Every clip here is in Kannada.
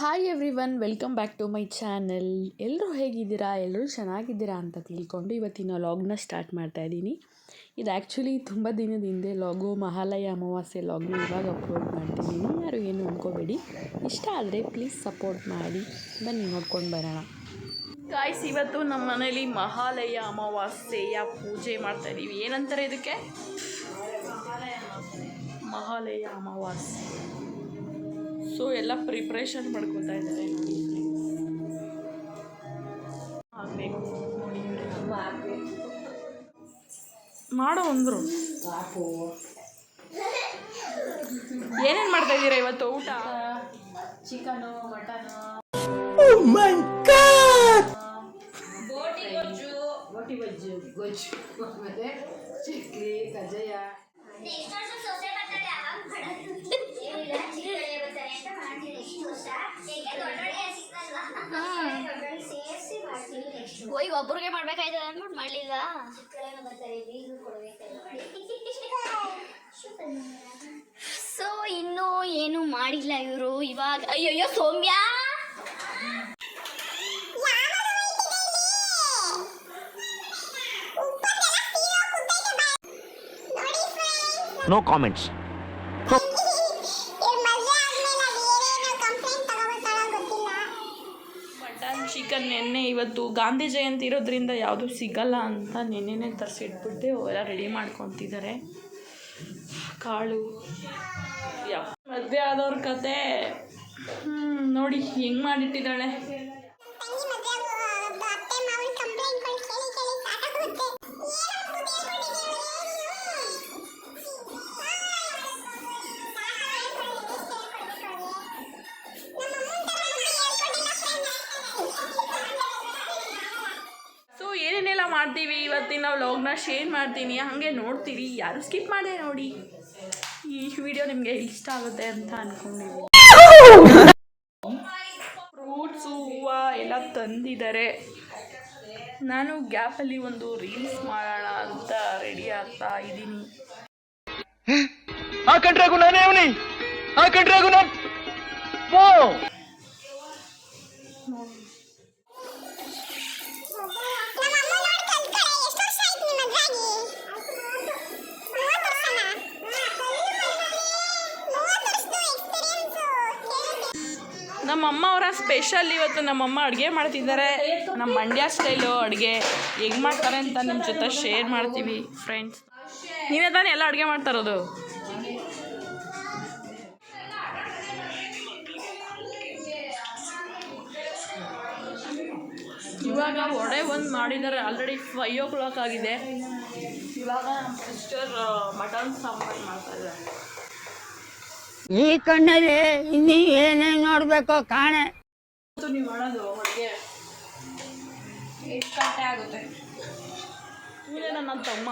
Hi everyone welcome back to my channel ಎಲ್ಲರೂ ಹೇಗಿದ್ದೀರಾ? ಎಲ್ಲರೂ ಚೆನ್ನಾಗಿದ್ದೀರಾ ಅಂತ ತಿಳ್ಕೊಂಡು ಇವತ್ತಿನ ಲಾಗ್ನ ಸ್ಟಾರ್ಟ್ ಮಾಡ್ತಾ ಇದ್ದೀನಿ. ಇದು ಆ್ಯಕ್ಚುಲಿ ತುಂಬ ದಿನದ ಹಿಂದೆ ಲಾಗು ಮಹಾಲಯ ಅಮಾವಾಸ್ಯೆ ಲಾಗ್ನ ಇವಾಗ ಅಪ್ಲೋಡ್ ಮಾಡ್ತಿದ್ದೀನಿ. ಯಾರು ಏನು ಅಂದ್ಕೋಬೇಡಿ ಇಷ್ಟ ಆದರೆ ಪ್ಲೀಸ್ ಸಪೋರ್ಟ್ ಮಾಡಿ. ಬನ್ನಿ, ನೋಡ್ಕೊಂಡು ಬರೋಣ. ಗಾಯ್ಸ್ ಇವತ್ತು ನಮ್ಮ ಮನೇಲಿ ಮಹಾಲಯ ಅಮಾವಾಸ್ಯೆಯ ಪೂಜೆ ಮಾಡ್ತಾ ಇದ್ದೀವಿ ಏನಂತಾರೆ ಇದಕ್ಕೆ? ಮಹಾಲಯ ಅಮಾವಾಸ್ಯೆ. ಸೊ ಎಲ್ಲ ಪ್ರಿಪ್ರೇಷನ್ ಮಾಡ್ಕೊತಾ ಇದ್ದಾರೆ. ಆಗಬೇಕು ನೋಡಿ ಮಾಡೋ ಅಂದರು. ಏನೇನು ಮಾಡ್ತಾ ಇದ್ದೀರಾ ಇವತ್ತು? ಊಟ? Chicken mutton. ಬೋಟಿ ಬಜ್ಜು ಗೊಜ್ಜು ಮತ್ತೆ ಚಕ್ಲಿ ಕಜ್ಜಾಯ ನೆಕ್ಸ್ಟ್ ವರ್ಷ ಸೊಸೆ ಬರ್ತಾರೆ ಅವಾಗ ಮಾಡೋದು ಇಲ್ಲ ಚಿಕ್ಕಳೆ ಬರ್ತಾರೆ ಅಂತ ಮಾಡ್ತೀನಿ ನೆಕ್ಸ್ಟ್ ವರ್ಷ ಹೇಗೆ ದೊಡ್ಡೊಳಗೆ ಸಿಕ್ಕಲ್ವಾ ದೊಡ್ಡೊಳಗೆ ಓಯ್ ಒಬ್ರಿಗೆ ಮಾಡ್ಬೇಕಾಯ್ತದ ಅಂದ್ಬಿಟ್ಟು ಮಾಡ್ಲಿಲ್ಲ. ಸೊ ಇನ್ನೂ ಏನು ಮಾಡಿಲ್ಲ ಇವರು ಇವಾಗ. ಅಯ್ಯಯ್ಯೋ, ಸೌಮ್ಯ! ನೋ ಕಾಮೆಂಟ್ಸ್ ಇವತ್ತು ಗಾಂಧಿ ಜಯಂತಿ ಇರೋದ್ರಿಂದ ಯಾವುದು ಸಿಗಲ್ಲ ಅಂತ ನೆನ್ನೆನೇ ತರಿಸಿಟ್ಬಿಟ್ಟು ಎಲ್ಲ ರೆಡಿ ಮಾಡ್ಕೊತಿದ್ದಾರೆ. ಕಾಳು, ಯಾ ಮದುವೆ ಆದವ್ರ ಕತೆ. ನೋಡಿ ಹೆಂಗೆ ಮಾಡಿಟ್ಟಿದ್ದಾಳೆ. ಮಾಡ್ತೀವಿ. ಇವತ್ತಿನ ವ್ಲಾಗ್ನ ಶೇರ್ ಮಾಡ್ತೀನಿ. ಹಾಗೆ ನೋಡ್ತೀರಿ. ಯಾರು ಸ್ಕಿಪ್ ಮಾಡಿದೆ ನೋಡಿ. ಈ ವಿಡಿಯೋ ನಿಮಗೆ ಇಷ್ಟ ಆಗುತ್ತೆ ಅಂತ ಅಂದ್ಕೊಂಡಿದ್ದೀನಿ ಫ್ರೂಟ್ಸು ಹೂವು ಎಲ್ಲ ತಂದಿದ್ದಾರೆ. ನಾನು ಗ್ಯಾಪಲ್ಲಿ ಒಂದು ರೀಲ್ಸ್ ಮಾಡೋಣ ಅಂತ ರೆಡಿ ಆಗ್ತಾ ಇದ್ದೀನಿ. ಆ ಕಂಟ್ರಾಗು ನಾನೇ ಅವನಿ. ಆ ಕಂಟ್ರಾಗು ನಾನ್ ನಮ್ಮಮ್ಮ ಅವರ ಸ್ಪೆಷಲ್ ಇವತ್ತು ನಮ್ಮಮ್ಮ ಅಡುಗೆ ಮಾಡ್ತಿದ್ದಾರೆ. ನಮ್ಮ ಮಂಡ್ಯ ಸ್ಟೈಲು ಅಡುಗೆ. ಹೆಂಗೆ ಮಾಡ್ತಾರೆ ಅಂತ ನಿಮ್ಮ ಜೊತೆ ಶೇರ್ ಮಾಡ್ತೀವಿ ಫ್ರೆಂಡ್ಸ್ ನೀವೇ ತಾನೇ ಎಲ್ಲ ಅಡುಗೆ ಮಾಡ್ತಾ ಇರೋದು? ಇವಾಗ ಒಡೆ ಒಂದು ಮಾಡಿದ್ದಾರೆ. ಆಲ್ರೆಡಿ ಫೈವ್ ಓ ಕ್ಲಾಕ್ ಆಗಿದೆ. ಇವಾಗ ನಮ್ಮ ಸಿಸ್ಟರ್ ಮಟನ್ ಸಾಂಬಾರು ಮಾಡ್ತಾ ಇದ್ದಾರೆ. ಈ ಕಣ್ಣಲ್ಲಿ ಇನ್ನೀ ಏನೇ ನೋಡ್ಬೇಕು ಕಾಣೆ. ಇವತ್ತು ನೀವು ಮಾಡೋದು ಅಡುಗೆ ಎಷ್ಟು ಗಂಟೆ ಆಗುತ್ತೆ? ಇವನೇ ನನ್ನ ತಮ್ಮ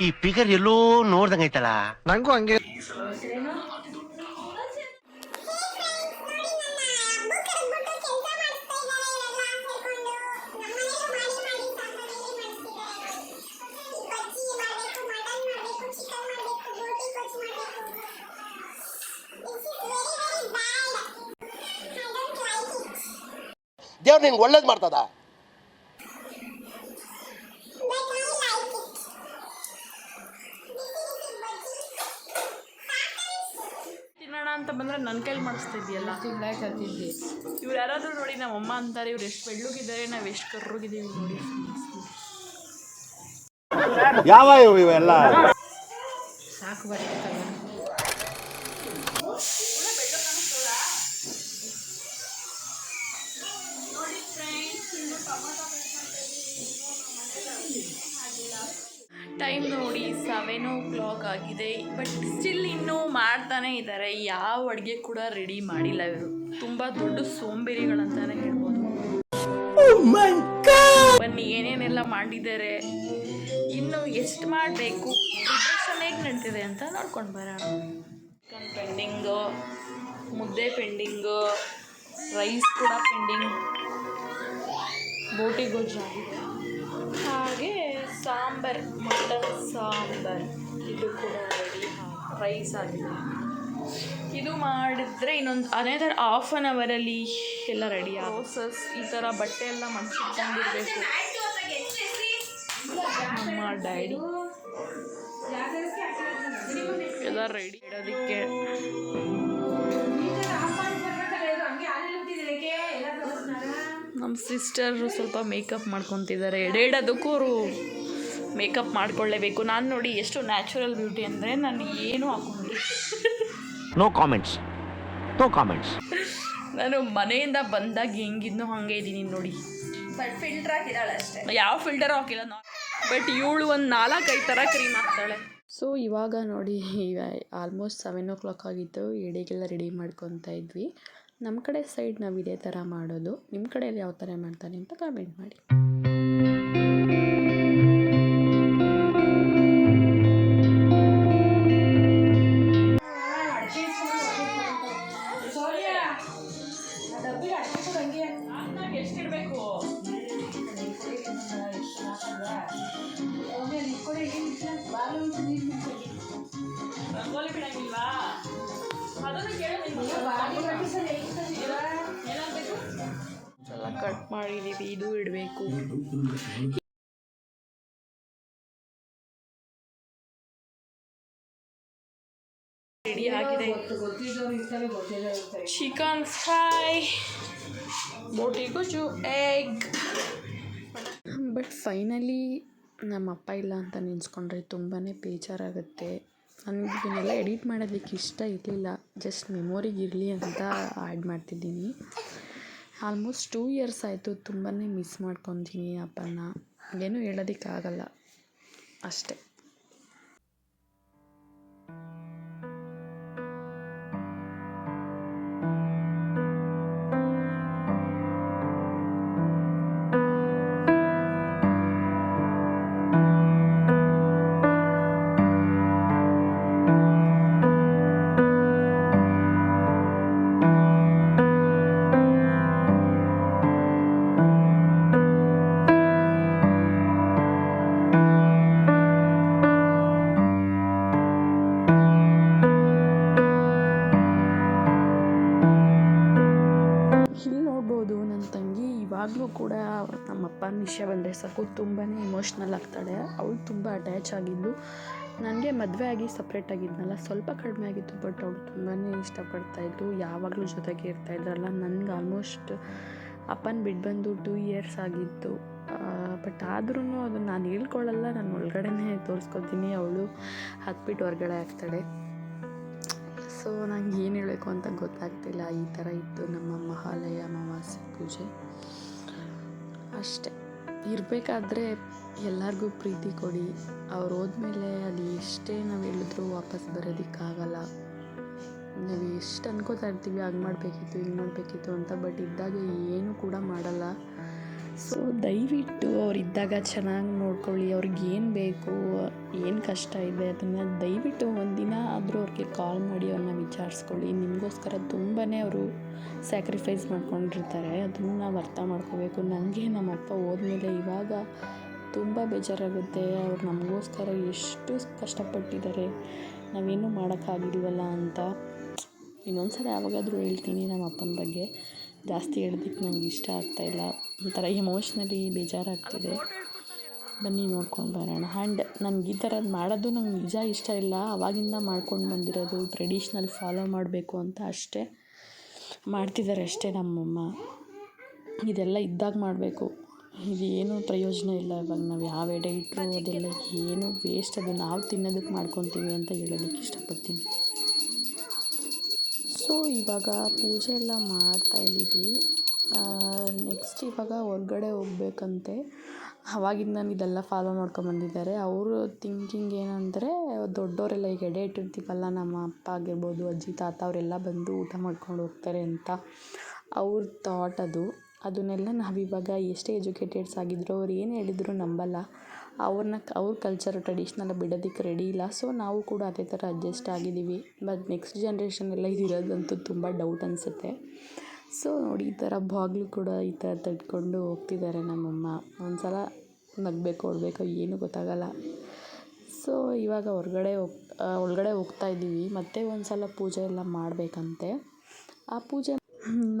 ಈ ಫಿಗರ್ ಎಲ್ಲೋ ನೋಡ್ದಂಗೈತಲ್ಲ ನಂಗೂ ಹಂಗೆ. ದೇವ್ರು ನಿನ್ಗೆ ಒಳ್ಳೇದು ಮಾಡ್ತದ? ತಿನ್ನೋಣ ಅಂತ ಬಂದ್ರೆ ನನ್ನ ಕೈಲಿ ಮಾಡಿಸ್ತಾ ಹತ್ತಿದ್ದೆ ಇವ್ರು ಯಾರಾದರೂ ನೋಡಿ ನಮ್ಮ ಅಮ್ಮ ಅಂತಾರೆ ಇವ್ರು ಎಷ್ಟು ಬೆಳ್ಳುಗಿದ್ದಾರೆ ನಾವು ಎಷ್ಟು ಕರ್ರೋಗಿದ್ದೀವಿ ನೋಡಿ. ಯಾವ ಇವೆಲ್ಲ? ಟೈಮ್ ನೋಡಿ ಸೆವೆನ್ ಓ ಕ್ಲಾಕ್ ಆಗಿದೆ ಬಟ್ ಸ್ಟಿಲ್ ಇನ್ನೂ ಮಾಡ್ತಾನೆ ಇದ್ದಾರೆ. ಯಾವ ಅಡುಗೆ ಕೂಡ ರೆಡಿ ಮಾಡಿಲ್ಲ ಇವರು. ತುಂಬ ದೊಡ್ಡ ಸೋಂಬೇರಿಗಳಂತಾನೆ ಹೇಳ್ಬೋದು. ಬನ್ನಿ ಏನೇನೆಲ್ಲ ಮಾಡಿದ್ದಾರೆ? ಇನ್ನು ಎಷ್ಟು ಮಾಡಬೇಕು? ಪ್ರಿಪ್ರೇಷನ್ ಹೇಗೆ ನಡೀತಿದೆ ಅಂತ ನೋಡ್ಕೊಂಡು ಬರೋಣ. ಚಿಕನ್ ಪೆಂಡಿಂಗು ಮುದ್ದೆ ಪೆಂಡಿಂಗು ರೈಸ್ ಕೂಡ ಪೆಂಡಿಂಗ್ ಬೋಟಿ ಗೊಜ್ಜು ಆಗಿದೆ ಹಾಗೆ ಸಾಂಬಾರ್ ಮಟನ್ ಸಾಂಬಾರ್. ಇದು ಕೂಡ ರೆಡಿ ರೈಸ್ ಆಗಿದೆ. ಇದು ಮಾಡಿದ್ರೆ ಇನ್ನೊಂದು ಅನೇದರ್ ಹಾಫ್ ಆನ್ ಅವರಲ್ಲಿ ಎಲ್ಲ ರೆಡಿ ಪ್ರೋಸೆಸ್ ಈ ಥರ ಬಟ್ಟೆ ಎಲ್ಲ ಮಡಿಸಿಟ್ಕೊಂಡಿರಬೇಕು. ನಮ್ಮ ಡ್ಯಾಡಿ ಎಲ್ಲ ರೆಡಿ ಇಡೋದಕ್ಕೆ. ನಮ್ಮ ಸಿಸ್ಟರು ಸ್ವಲ್ಪ ಮೇಕಪ್ ಮಾಡ್ಕೊತಿದ್ದಾರೆ. ಎಡೆಡೋದಕ್ಕೂ ಅವರು ಮೇಕಪ್ ಮಾಡ್ಕೊಳ್ಳೇಬೇಕು. ನಾನು ನೋಡಿ ಎಷ್ಟು ನ್ಯಾಚುರಲ್ ಬ್ಯೂಟಿ ಅಂದರೆ ನಾನು ಏನೂ ಹಾಕೊಂಡು ನೋ ಕಾಮೆಂಟ್ಸ್ ನೋ ಕಾಮೆಂಟ್ಸ್ ನಾನು ಮನೆಯಿಂದ ಬಂದಾಗ ಹೆಂಗಿದ್ನೋ ಹಾಗೆ ಇದ್ದೀನಿ ನೋಡಿ. ಬಟ್ ಫಿಲ್ಟರ್ ಹಾಕಿದಾಳೆ ಅಷ್ಟೇ. ಯಾವ ಫಿಲ್ಟರ್ ಹಾಕಿಲ್ಲ ಬಟ್ ಇವಳು ಒಂದು ನಾಲ್ಕೈದು ಥರ ಕ್ರೀಮ್ ಹಾಕ್ತಾಳೆ. ಸೊ ಇವಾಗ ನೋಡಿ ಆಲ್ಮೋಸ್ಟ್ ಸೆವೆನ್ ಓ ಕ್ಲಾಕ್ ಆಗಿತ್ತು. ಎಡೆಗೆಲ್ಲ ರೆಡಿ ಮಾಡ್ಕೊತಾ ಇದ್ವಿ. ನಮ್ಮ ಕಡೆ ಸೈಡ್ ನಾವು ಇದೇ ಥರ ಮಾಡೋದು. ನಿಮ್ಮ ಕಡೆಯಲ್ಲಿ ಯಾವ ಥರ ಮಾಡ್ತಾರೆ ಅಂತ ಕಾಮೆಂಟ್ ಮಾಡಿ. ಕಟ್ ಇದು ಇಡಬೇಕು. ರೆಡಿ ಆಗಿದೆ. ಚಿಕನ್ ಫ್ರೈ ಬೋಟಿ ಗುಜು ಎಗ್ ಬಟ್ ಫೈನಲಿ ನಮ್ಮ ಅಪ್ಪ ಇಲ್ಲ ಅಂತ ನೆನೆಸ್ಕೊಂಡ್ರೆ ತುಂಬಾ ಬೇಜಾರಾಗುತ್ತೆ. ನನಗೆ ಇದನ್ನೆಲ್ಲ ಎಡಿಟ್ ಮಾಡೋದಕ್ಕೆ ಇಷ್ಟ ಇರಲಿಲ್ಲ. ಜಸ್ಟ್ ಮೆಮೊರಿಗೆ ಇರಲಿ ಅಂತ ಆ್ಯಡ್ ಮಾಡ್ತಿದ್ದೀನಿ. ಆಲ್ಮೋಸ್ಟ್ ಟೂ ಇಯರ್ಸ್ ಆಯಿತು ತುಂಬಾ ಮಿಸ್ ಮಾಡ್ಕೊತೀನಿ ಅಪ್ಪನ ಏನೂ ಹೇಳೋದಕ್ಕಾಗಲ್ಲ. ಅಷ್ಟೇ. ಕೂಡ ನಮ್ಮಪ್ಪ ವಿಷಯ ಬಂದರೆ ಸಾಕು ತುಂಬಾ ಇಮೋಷ್ನಲ್ ಆಗ್ತಾಳೆ. ಅವಳು ತುಂಬ ಅಟ್ಯಾಚ್ ಆಗಿದ್ದು ನನಗೆ ಮದುವೆ ಆಗಿ ಸಪ್ರೇಟ್ ಆಗಿದ್ನಲ್ಲ, ಸ್ವಲ್ಪ ಕಡಿಮೆ ಆಗಿತ್ತು ಬಟ್ ಅವಳು ತುಂಬಾ ಇಷ್ಟಪಡ್ತಾಯಿದ್ರು ಯಾವಾಗಲೂ ಜೊತೆಗೆ ಇರ್ತಾಯಿದ್ರಲ್ಲ ನನಗೆ ಆಲ್ಮೋಸ್ಟ್ ಅಪ್ಪನ ಬಿಟ್ಟು ಬಂದು ಟೂ ಇಯರ್ಸ್ ಆಗಿತ್ತು. ಬಟ್ ಆದ್ರೂ ಅದನ್ನು ನಾನು ಹೇಳ್ಕೊಳ್ಳಲ್ಲ ನಾನು ಒಳಗಡೆನೇ ತೋರಿಸ್ಕೊತೀನಿ. ಅವಳು ಹಾಕ್ಬಿಟ್ಟು ಹೊರಗಡೆ ಆಗ್ತಾಳೆ. ಸೊ ನಂಗೆ ಏನು ಹೇಳಬೇಕು ಅಂತ ಗೊತ್ತಾಗ್ತಿಲ್ಲ. ಈ ಥರ ಇತ್ತು ನಮ್ಮ ಮಹಾಲಯ, ಅಮಾವಾಸ್ಯೆ ಪೂಜೆ. ಅಷ್ಟೆ. ಇರಬೇಕಾದ್ರೆ ಎಲ್ಲರಿಗೂ ಪ್ರೀತಿ ಕೊಡಿ. ಅವ್ರು ಹೋದ್ಮೇಲೆ ಅದು ಎಷ್ಟೇ ನಾವು ಹೇಳಿದ್ರು ವಾಪಸ್ ಬರೋದಕ್ಕಾಗಲ್ಲ. ನಾವು ಎಷ್ಟು ಅನ್ಕೋತಾ ಇರ್ತೀವಿ, ಹಂಗೆ ಮಾಡಬೇಕಿತ್ತು, ಹಿಂಗೆ ಮಾಡಬೇಕಿತ್ತು ಅಂತ, ಬಟ್ ಇದ್ದಾಗ ಏನು ಕೂಡ ಮಾಡಲ್ಲ. ಸೊ ದಯವಿಟ್ಟು ಅವರಿದ್ದಾಗ ಚೆನ್ನಾಗಿ ನೋಡ್ಕೊಳ್ಳಿ ಅವ್ರಿಗೆ ಏನು ಬೇಕು, ಏನು ಕಷ್ಟ ಇದೆ ಅದನ್ನು ದಯವಿಟ್ಟು ಒಂದಿನ ಆದರೂ ಅವ್ರಿಗೆ ಕಾಲ್ ಮಾಡಿ ಅವ್ರನ್ನ ವಿಚಾರಿಸ್ಕೊಳ್ಳಿ. ನಿಮಗೋಸ್ಕರ ತುಂಬಾ ಅವರು ಸ್ಯಾಕ್ರಿಫೈಸ್ ಮಾಡ್ಕೊಂಡಿರ್ತಾರೆ, ಅದನ್ನು ನಾವು ಅರ್ಥ ಮಾಡ್ಕೋಬೇಕು. ನನಗೆ ನಮ್ಮ ಅಪ್ಪ ಹೋದ್ಮೇಲೆ ಇವಾಗ ತುಂಬ ಬೇಜಾರಾಗುತ್ತೆ. ಅವ್ರು ನಮಗೋಸ್ಕರ ಎಷ್ಟು ಕಷ್ಟಪಟ್ಟಿದ್ದಾರೆ. ನಾವೇನು ಮಾಡೋಕ್ಕಾಗಿಲ್ವಲ್ಲ ಅಂತ. ಇನ್ನೊಂದು ಸಲ ಯಾವಾಗಾದರೂ ಹೇಳ್ತೀನಿ ನಮ್ಮ ಅಪ್ಪನ ಬಗ್ಗೆ. ಜಾಸ್ತಿ ಹೇಳೋದಕ್ಕೆ ನಂಗೆ ಇಷ್ಟ ಆಗ್ತಾಯಿಲ್ಲ ಒಂಥರ ಎಮೋಷ್ನಲಿ ಬೇಜಾರಾಗ್ತಿದೆ. ಬನ್ನಿ ನೋಡ್ಕೊಂಡು ಬರೋಣ. ಆ್ಯಂಡ್ ನನಗೆ ಈ ಥರದ್ದು ಮಾಡೋದು ನಂಗೆ ನಿಜ ಇಷ್ಟ ಇಲ್ಲ. ಅವಾಗಿಂದ ಮಾಡ್ಕೊಂಡು ಬಂದಿರೋದು ಟ್ರೆಡಿಷ್ನಲ್ ಫಾಲೋ ಮಾಡಬೇಕು ಅಂತ ಅಷ್ಟೇ. ಮಾಡ್ತಿದ್ದಾರೆ ಅಷ್ಟೇ ನಮ್ಮಮ್ಮ. ಇದೆಲ್ಲ ಇದ್ದಾಗ ಮಾಡಬೇಕು. ಏನೂ ಪ್ರಯೋಜನ ಇಲ್ಲ ಇವಾಗ. ನಾವು ಯಾವ ಎಡೆ ಇಟ್ಟರು ಅದೆಲ್ಲ ಏನು ವೇಸ್ಟ್ ಅದು ನಾವು ತಿನ್ನೋದಕ್ಕೆ ಮಾಡ್ಕೊತೀವಿ ಅಂತ ಹೇಳೋದಕ್ಕೆ ಇಷ್ಟಪಡ್ತೀನಿ. ಸೊ ಇವಾಗ ಪೂಜೆ ಎಲ್ಲ ಮಾಡ್ತಾ ಇದ್ದೀವಿ. ನೆಕ್ಸ್ಟ್ ಇವಾಗ ಹೊರ್ಗಡೆ ಹೋಗ್ಬೇಕಂತೆ. ಅವಾಗಿಂದ ನಾನು ಇದೆಲ್ಲ ಫಾಲೋ ಮಾಡ್ಕೊಂಬಂದಿದ್ದಾರೆ ಅವರು ಥಿಂಕಿಂಗ್ ಏನಂದರೆ ದೊಡ್ಡವರೆಲ್ಲ ಈಗ ಎಡೆ ಇಟ್ಟಿರ್ತೀವಲ್ಲ ನಮ್ಮ ಅಪ್ಪ ಆಗಿರ್ಬೋದು, ಅಜ್ಜಿ, ತಾತ ಅವರೆಲ್ಲ ಬಂದು ಊಟ ಮಾಡ್ಕೊಂಡು ಹೋಗ್ತಾರೆ ಅಂತ. ಅವ್ರ ಥಾಟ್ ಅದು. ಅದನ್ನೆಲ್ಲ ನಾವಿವಾಗ ಎಷ್ಟೇ ಎಜುಕೇಟೆಡ್ಸ್ ಆಗಿದ್ದರೂ ಅವ್ರು ಏನು ಹೇಳಿದ್ರು ನಂಬಲ್ಲ. ಅವ್ರನ್ನ ಅವ್ರ ಕಲ್ಚರ್ ಟ್ರೆಡಿಷ್ನಲ್ ಬಿಡೋದಕ್ಕೆ ರೆಡಿ ಇಲ್ಲ. ಸೊ ನಾವು ಕೂಡ ಅದೇ ಥರ ಅಡ್ಜಸ್ಟ್ ಆಗಿದ್ದೀವಿ. ಬಟ್ ನೆಕ್ಸ್ಟ್ ಜನ್ರೇಷನ್ ಎಲ್ಲ ಇದಿರೋದಂತೂ ತುಂಬ ಡೌಟ್ ಅನಿಸುತ್ತೆ. ಸೊ ನೋಡಿ, ಈ ಥರ ಬಾಗಿಲು ಕೂಡ ಈ ಥರ ತಟ್ಕೊಂಡು ಹೋಗ್ತಿದ್ದಾರೆ ನಮ್ಮಮ್ಮ. ಒಂದು ಸಲ ನಗಬೇಕು ಹೊಡ್ಬೇಕು ಏನೂ ಗೊತ್ತಾಗಲ್ಲ. ಸೊ ಇವಾಗ ಹೊರ್ಗಡೆ ಹೋಗ್ ಒಳಗಡೆ ಹೋಗ್ತಾ ಇದ್ದೀವಿ. ಮತ್ತೆ ಒಂದು ಸಲ ಪೂಜೆ ಎಲ್ಲ ಮಾಡಬೇಕಂತೆ. ಆ ಪೂಜೆ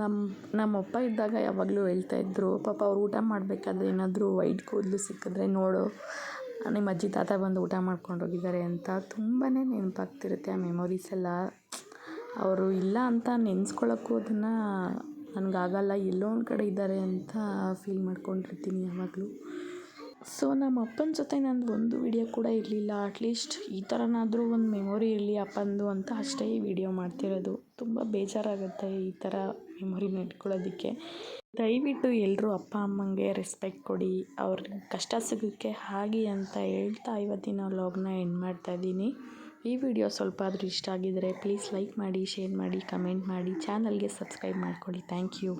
ನಮ್ಮ ನಮ್ಮಪ್ಪ ಇದ್ದಾಗ ಯಾವಾಗಲೂ ಹೇಳ್ತಾ ಇದ್ದರು ಪಾಪ ಅವ್ರು ಊಟ ಮಾಡಬೇಕಾದ್ರೆ ಏನಾದರೂ ವೈಟ್ ಕೂದಲು ಸಿಕ್ಕಿದ್ರೆ ನೋಡು, ನಿಮ್ಮ ಅಜ್ಜಿ ತಾತ ಬಂದು ಊಟ ಮಾಡ್ಕೊಂಡು ಹೋಗಿದ್ದಾರೆ ಅಂತ ತುಂಬಾ ನೆನಪಾಗ್ತಿರುತ್ತೆ ಆ ಮೆಮೊರೀಸ್ ಎಲ್ಲ. ಅವರು ಇಲ್ಲ ಅಂತ ನೆನೆಸ್ಕೊಳ್ಳೋಕ್ಕೂ ಅದನ್ನು ನನಗಾಗಲ್ಲ, ಎಲ್ಲೋ ಒಂದು ಕಡೆ ಇದ್ದಾರೆ ಅಂತ ಫೀಲ್ ಮಾಡ್ಕೊಂಡಿರ್ತೀನಿ ಯಾವಾಗಲೂ. ಸೊ, ನಮ್ಮ ಅಪ್ಪನ ಜೊತೆ ನಂದು ಒಂದು ವಿಡಿಯೋ ಕೂಡ ಇರಲಿಲ್ಲ. ಅಟ್ಲೀಸ್ಟ್ ಈ ಥರನಾದರೂ ಒಂದು ಮೆಮೊರಿ ಇರಲಿ ಅಪ್ಪಂದು ಅಂತ ಅಷ್ಟೇ ಈ ವಿಡಿಯೋ ಮಾಡ್ತಿರೋದು. ತುಂಬ ಬೇಜಾರಾಗುತ್ತೆ ಈ ಥರ ಮೆಮೊರಿನ ಇಟ್ಕೊಳ್ಳೋದಕ್ಕೆ ದಯವಿಟ್ಟು ಎಲ್ಲರೂ ಅಪ್ಪ, ಅಮ್ಮಂಗೆ ರೆಸ್ಪೆಕ್ಟ್ ಕೊಡಿ. ಅವ್ರ ಕಷ್ಟ ಸಿಗೋಕ್ಕೆ ಹಾಗೆ ಅಂತ ಹೇಳ್ತಾ ಇವತ್ತಿನ ವ್ಲಾಗ್ನ ಎಂಡ್ ಮಾಡ್ತಾ ಇದ್ದೀನಿ. ಈ ವಿಡಿಯೋ ಸ್ವಲ್ಪ ಆದರೂ ಇಷ್ಟ ಆಗಿದರೆ ಪ್ಲೀಸ್ ಲೈಕ್ ಮಾಡಿ ಶೇರ್ ಮಾಡಿ ಕಮೆಂಟ್ ಮಾಡಿ. ಚಾನಲ್ಗೆ ಸಬ್ಸ್ಕ್ರೈಬ್ ಮಾಡ್ಕೊಳ್ಳಿ ಥ್ಯಾಂಕ್ ಯು